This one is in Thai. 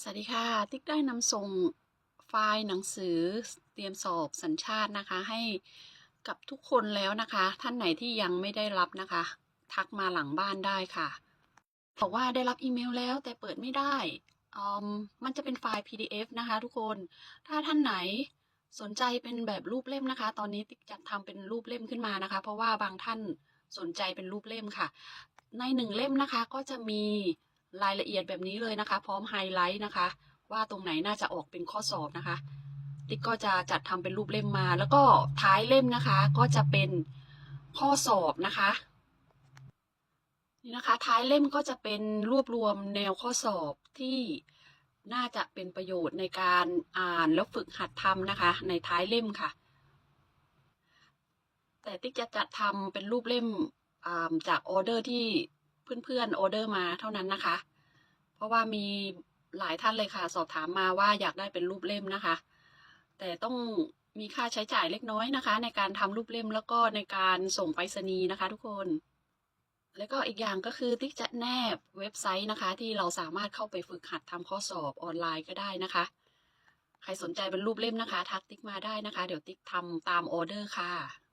สวัสดีค่ะ ติ๊กได้นำส่งไฟล์หนังสือเตรียมสอบสัญชาตินะคะ ให้กับทุกคนแล้วนะคะ ท่านไหนที่ยังไม่ได้รับนะคะ ทักมาหลังบ้านได้ค่ะบอกว่าได้รับอีเมลแล้วแต่เปิดไม่ได้อืมมันจะเป็นไฟล์ PDF นะคะ ทุกคนถ้าท่านไหนสนใจเป็นแบบรูปเล่มนะคะ ตอนนี้ติ๊กจัดทำเป็นรูปเล่มขึ้นมานะคะ เพราะว่าบางท่านสนใจเป็นรูปเล่มค่ะ ในหนึ่งเล่มนะคะก็จะมี รายละเอียดแบบนี้เลยนะคะ พร้อมไฮไลท์นะคะ ว่าตรงไหนน่าจะออกเป็นข้อสอบนะคะ ติ๊กก็จะจัดทำเป็นรูปเล่มมา แล้วก็ท้ายเล่มนะคะ ก็จะเป็นข้อสอบนะคะนี่นะคะท้ายเล่มก็จะเป็นรวบรวมแนวข้อสอบที่น่าจะเป็นประโยชน์ในการอ่านแล้วฝึกหัดทำนะคะ ในท้ายเล่มค่ะ แต่ติ๊กจะจัดทำเป็นรูปเล่มจากออเดอร์ที่เพื่อนๆออเดอร์มาเท่านั้นนะคะ ราะว่ามีหลายท่านเลยค่ะ สอบถามมาว่าอยากได้เป็นรูปเล่มนะคะ แต่ต้องมีค่าใช้จ่ายเล็กน้อยนะคะ ในการทำรูปเล่มแล้วก็ในการส่งไปรษณีย์นะคะ ทุกคน แล้วก็อีกอย่างก็คือติ๊กจะแนบเว็บไซต์นะคะ ที่เราสามารถเข้าไปฝึกหัดทำข้อสอบออนไลน์ก็ได้นะคะ ใครสนใจเป็นรูปเล่มนะคะ ทักติ๊กมาได้นะคะ เดี๋ยวติ๊กทำตามออเดอร์ค่ะ